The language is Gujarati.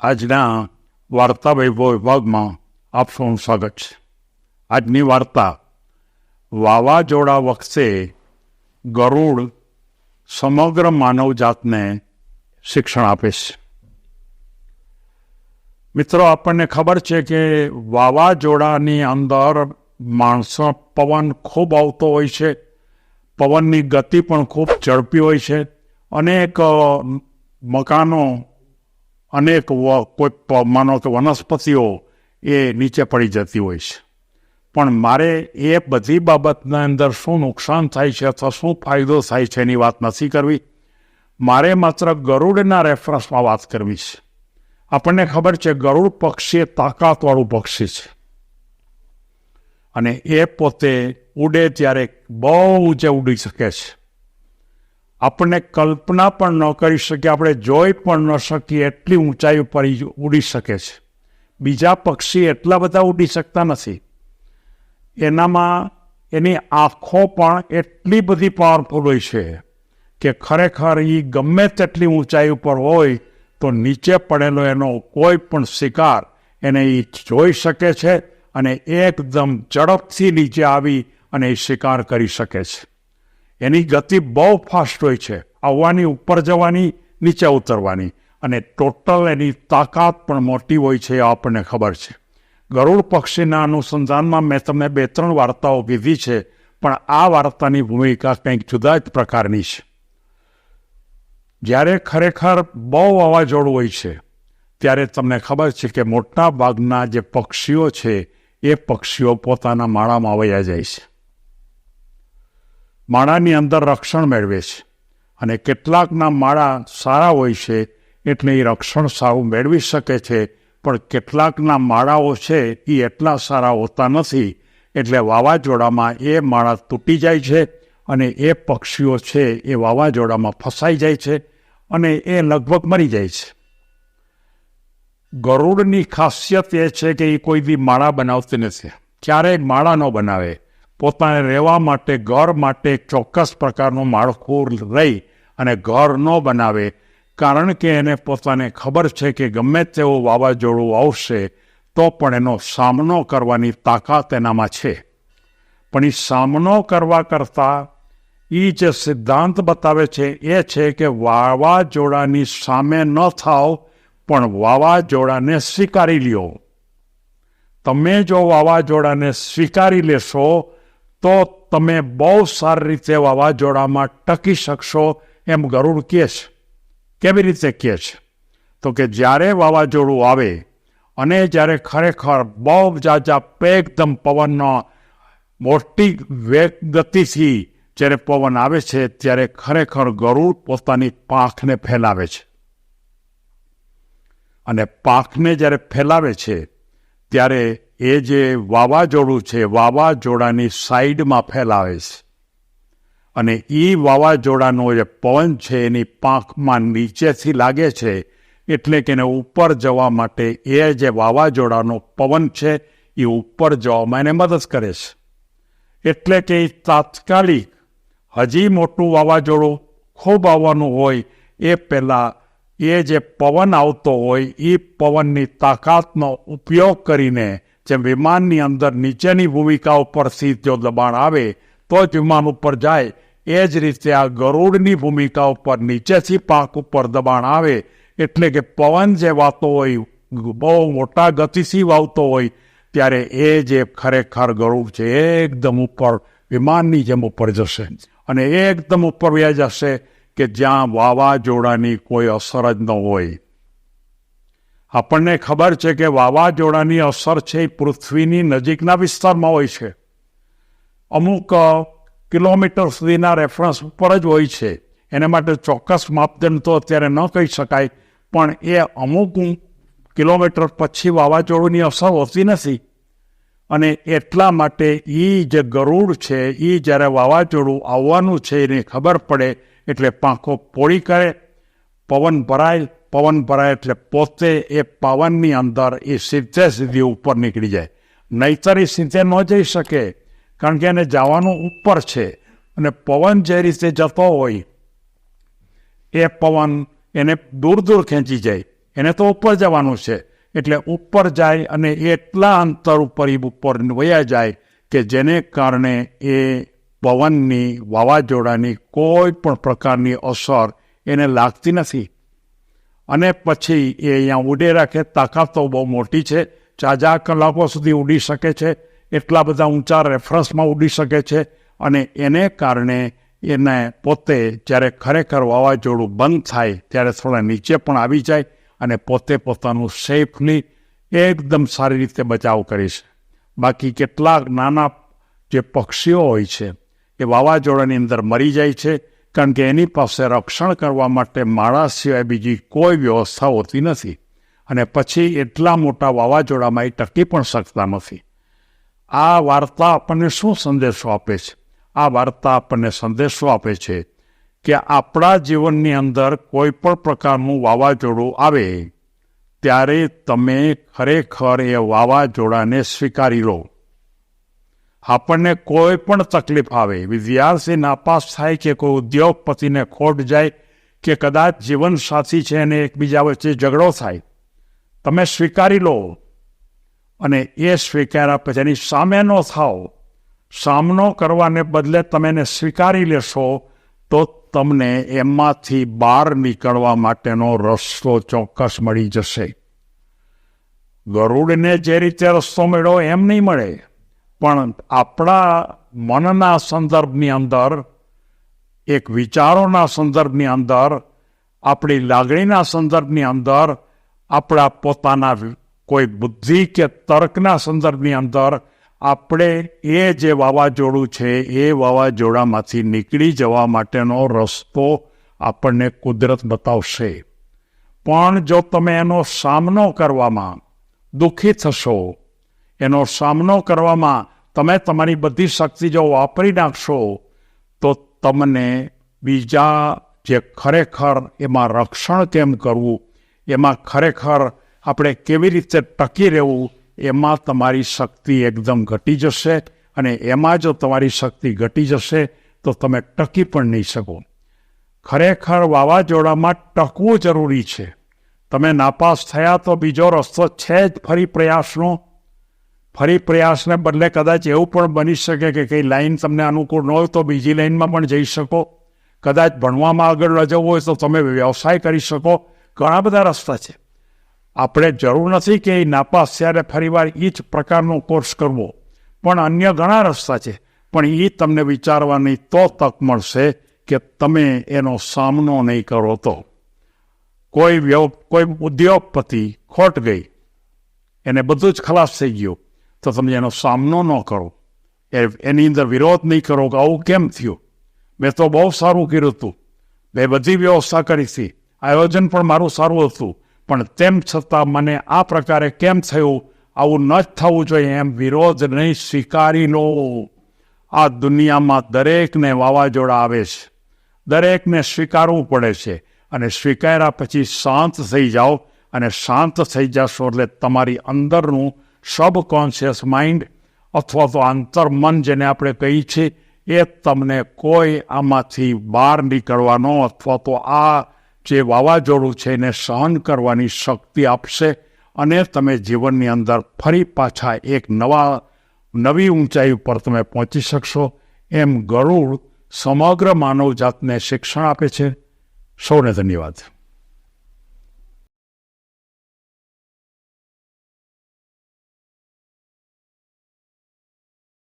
આજના વાર્તા વૈભવ વિભાગમાં આપ સૌનું સ્વાગત છે. આજની વાર્તા, વાવાઝોડા વખતે ગરુડ સમગ્ર માનવજાતને શિક્ષણ આપે છે. મિત્રો, આપણને ખબર છે કે વાવાઝોડાની અંદર માણસો પવન ખૂબ આવતો હોય છે. પવનની ગતિ પણ ખૂબ ઝડપી હોય છે. અનેક મકાનો અનેક કોઈ માનો કે વનસ્પતિઓ એ નીચે પડી જતી હોય છે. પણ મારે એ બધી બાબતના અંદર શું નુકસાન થાય છે અથવા શું ફાયદો થાય છે એની વાત નથી કરવી. મારે માત્ર ગરુડના રેફરન્સમાં વાત કરવી છે. આપણને ખબર છે ગરુડ પક્ષી એ તાકાતવાળું પક્ષી છે. અને એ પોતે ઉડે ત્યારે બહુ ઊંચે ઉડી શકે છે. આપણને કલ્પના પણ ન કરી શકીએ, આપણે જોઈ પણ ન શકીએ, એટલી ઊંચાઈ ઉપર ઉડી શકે છે. બીજા પક્ષી એટલા બધા ઉડી શકતા નથી. એનામાં એની આંખો પણ એટલી બધી પાવરફુલ હોય છે કે ખરેખર એ ગમે તેટલી ઊંચાઈ ઉપર હોય તો નીચે પડેલો એનો કોઈ પણ શિકાર એને એ જોઈ શકે છે અને એકદમ ઝડપથી નીચે આવી અને એ શિકાર કરી શકે છે. એની ગતિ બહુ ફાસ્ટ હોય છે. આવવાની, ઉપર જવાની, નીચે ઉતરવાની. અને ટોટલ એની તાકાત પણ મોટી હોય છે આપણને ખબર છે. ગરુડ પક્ષીના અનુસંધાનમાં મેં તમને બે ત્રણ વાર્તાઓ કીધી છે, પણ આ વાર્તાની ભૂમિકા કંઈક જુદા જ પ્રકારની છે. જ્યારે ખરેખર બહુ વાવાઝોડું હોય છે, ત્યારે તમને ખબર છે કે મોટા ભાગના જે પક્ષીઓ છે, એ પક્ષીઓ પોતાના માળામાં વયા જાય છે. માળાની અંદર રક્ષણ મેળવે છે. અને કેટલાકના માળા સારા હોય છે એટલે એ રક્ષણ સારું મેળવી શકે છે, પણ કેટલાકના માળાઓ છે એ એટલા સારા હોતા નથી એટલે વાવાઝોડામાં એ માળા તૂટી જાય છે અને એ પક્ષીઓ છે એ વાવાઝોડામાં ફસાઈ જાય છે અને એ લગભગ મરી જાય છે. ગરુડની ખાસિયત એ છે કે એ કોઈ બી માળા બનાવતી નથી. ક્યારેય માળા ન બનાવે. પોતાને રહેવા માટે, ઘર માટે ચોક્કસ પ્રકારનું માળખું રહી અને ઘર ન બનાવે, કારણ કે એને પોતાને ખબર છે કે ગમે તેવું વાવાઝોડું આવશે, તો પણ એનો સામનો કરવાની તાકાત એનામાં છે. પણ એ સામનો કરવા કરતાં એ જે સિદ્ધાંત બતાવે છે, એ છે કે વાવાઝોડાની સામે ન થાવ, પણ વાવાઝોડાને સ્વીકારી લ્યો. તમે જો વાવાઝોડાને સ્વીકારી લેશો તો તમે બહુ સારી રીતે વાવાઝોડામાં ટકી શકશો એમ ગરુડ કહે છે. કેવી રીતે કહે છે? તો કે જ્યારે વાવાઝોડું આવે અને જ્યારે ખરેખર બહુ જાજા એકદમ પવનનો મોટી વેગ ગતિથી જ્યારે પવન આવે છે, ત્યારે ખરેખર ગરુડ પોતાની પાંખને ફેલાવે છે. અને પાંખને જ્યારે ફેલાવે છે, ત્યારે એ જે વાવાઝોડું છે, વાવાઝોડાની સાઈડમાં ફેલાવે છે. અને એ વાવાઝોડાનો જે પવન છે, એની પાંખમાં નીચેથી લાગે છે, એટલે કે એને ઉપર જવા માટે એ જે વાવાઝોડાનો પવન છે એ ઉપર જવામાં એને મદદ કરે છે. એટલે કે એ તાત્કાલિક હજી મોટું વાવાઝોડું ખૂબ આવવાનું હોય, એ પહેલાં એ જે પવન આવતો હોય એ પવનની તાકાતનો ઉપયોગ કરીને જેમ વિમાનની અંદર નીચેની ભૂમિકા ઉપરથી જો દબાણ આવે તો જ વિમાન ઉપર જાય, એ જ રીતે આ ગરુડની ભૂમિકા ઉપર નીચેથી પાંખ ઉપર દબાણ આવે, એટલે કે પવન જે વાતો હોય, બહુ મોટા ગતિથી વાવતો હોય, ત્યારે એ જે ખરેખર ગરુડ છે એકદમ ઉપર વિમાનની જેમ ઉપર જશે. અને એકદમ ઉપર વ્યાજ જશે કે જ્યાં વાવાઝોડાની કોઈ અસર જ ન હોય. આપણને ખબર છે કે વાવાઝોડાની અસર છે એ પૃથ્વીની નજીકના વિસ્તારમાં હોય છે. અમુક કિલોમીટર સુધીના રેફરન્સ ઉપર જ હોય છે. એને માટે ચોક્કસ માપદંડ તો અત્યારે ન કહી શકાય, પણ એ અમુક કિલોમીટર પછી વાવાઝોડુંની અસર હોતી નથી. અને એટલા માટે એ જે ગરુડ છે એ જ્યારે વાવાઝોડું આવવાનું છે એને ખબર પડે, એટલે પાંખો પોળી કરે, પવન ભરાય પવન ભરાય એટલે પોતે એ પવનની અંદર એ સીધે સીધી ઉપર નીકળી જાય. નહીતર એ સીધે ન જઈ શકે, કારણ કે એને જવાનું ઉપર છે. અને પવન જે રીતે જતો હોય, એ પવન એને દૂર દૂર ખેંચી જાય. એને તો ઉપર જવાનું છે. એટલે ઉપર જાય અને એટલા અંતર ઉપર એ ઉપર વયા જાય કે જેને કારણે એ પવનની વાવાઝોડાની કોઈ પણ પ્રકારની અસર એને લાગતી નથી. અને પછી એ અહીંયા ઉડે રાખે. તાકાત બહુ મોટી છે. ચાજા કલાકો સુધી ઉડી શકે છે. એટલા બધા ઊંચા રેફરન્સમાં ઉડી શકે છે. અને એને કારણે એને પોતે જ્યારે ખરેખર વાવાઝોડું બંધ થાય ત્યારે થોડા નીચે પણ આવી જાય અને પોતે પોતાનું સેફલી એકદમ સારી રીતે બચાવ કરી છે. બાકી કેટલાક નાના જે પક્ષીઓ હોય છે, એ વાવાઝોડાની અંદર મરી જાય છે. કારણ કે એની પાસે રક્ષણ કરવા માટે માળા સિવાય બીજી કોઈ વ્યવસ્થા હોતી નથી અને પછી એટલા મોટા વાવાઝોડામાં એ ટકી પણ શકતા નથી. આ વાર્તા આપણને શું સંદેશો આપે છે? આ વાર્તા આપણને સંદેશો આપે છે કે આપણા જીવનની અંદર કોઈ પણ પ્રકારનું વાવાઝોડું આવે, ત્યારે તમે ખરેખર એ વાવાઝોડાને સ્વીકારી લો. આપણને કોઈ પણ તકલીફ આવે વિદ્યાર્થી નાપાસ થાય કે કોઈ ઉદ્યોગપતિને ખોટ જાય કે કદાચ જીવનસાથી છે અને એકબીજા વચ્ચે ઝઘડો થાય, તમે સ્વીકારી લો. અને એ સ્વીકાર્યા પછી એની સામે ન થાઓ. સામનો કરવાને બદલે તમે એને સ્વીકારી લેશો, તો તમને એમાંથી બહાર નીકળવા માટેનો રસ્તો ચોક્કસ મળી જશે. ગરુડને જે રીતે રસ્તો મળ્યો એમ નહીં મળે. પણ આપણા મનના સંદર્ભની અંદર, એક વિચારોના સંદર્ભની અંદર, આપણી લાગણીના સંદર્ભની અંદર, આપણા પોતાના કોઈ બુદ્ધિ કે તર્કના સંદર્ભની અંદર, આપણે એ જે વાવાઝોડું છે, એ વાવાઝોડામાંથી નીકળી જવા માટેનો રસ્તો આપણને કુદરત બતાવશે. પણ જો તમે એનો સામનો કરવામાં દુઃખી થશો એનો સામનો કરવામાં તમે તમારી બધી શક્તિ જો વાપરી નાખશો, તો તમને બીજા જે ખરેખર એમાં રક્ષણ કેમ કરવું, એમાં ખરેખર આપણે કેવી રીતે ટકી રહેવું, એમાં તમારી શક્તિ એકદમ ઘટી જશે અને એમાં જો તમારી શક્તિ ઘટી જશે, તો તમે ટકી પણ નહીં શકો. ખરેખર વાવાઝોડામાં ટકવું જરૂરી છે. તમે નાપાસ થયા તો બીજો રસ્તો છે જ ફરી પ્રયાસનો. ફરી પ્રયાસને બદલે કદાચ એવું પણ બની શકે કે કંઈ લાઈન તમને અનુકૂળ ન હોય તો બીજી લાઈનમાં પણ જઈ શકો. કદાચ ભણવામાં આગળ ન જવું હોય તો તમે વ્યવસાય કરી શકો. ઘણા બધા રસ્તા છે. આપણે જરૂર નથી કે એ નાપાસ ત્યારે ફરીવાર એ જ પ્રકારનો કોર્સ કરવો. પણ અન્ય ઘણા રસ્તા છે. પણ એ તમને વિચારવાની તો તક મળશે કે તમે એનો સામનો નહીં કરો તો. કોઈ વ્યવ, કોઈ ઉદ્યોગપતિ ખોટ ગઈ. એને બધું જ ખલાસ થઈ ગયું. તો તમે એનો સામનો ન કરો એ એની અંદર વિરોધ નહીં કરો કે આવું કેમ થયું મેં તો બહુ સારું કર્યું હતું મેં બધી વ્યવસ્થા કરી હતી આયોજન પણ મારું સારું હતું પણ તેમ છતાં મને આ પ્રકારે કેમ થયું આવું ન જ થવું જોઈએ એમ વિરોધ નહીં સ્વીકારી લો આ દુનિયામાં દરેકને વાવાઝોડા આવે છે દરેકને સ્વીકારવું પડે છે અને સ્વીકાર્યા પછી શાંત થઈ જાઓ અને શાંત થઈ જશો એટલે તમારી અંદરનું સબકોન્શિયસ માઇન્ડ અથવા તો આંતરમન જેને આપણે કહીએ છીએ, એ તમને કોઈ આમાંથી બહાર નીકળવાનો અથવા તો આ જે વાવાઝોડું છે એને સહન કરવાની શક્તિ આપશે અને તમે જીવનની અંદર ફરી પાછા એક નવા, નવી ઊંચાઈ ઉપર તમે પહોંચી શકશો. એમ ગરુડ સમગ્ર માનવજાતને શિક્ષણ આપે છે. સૌને ધન્યવાદ.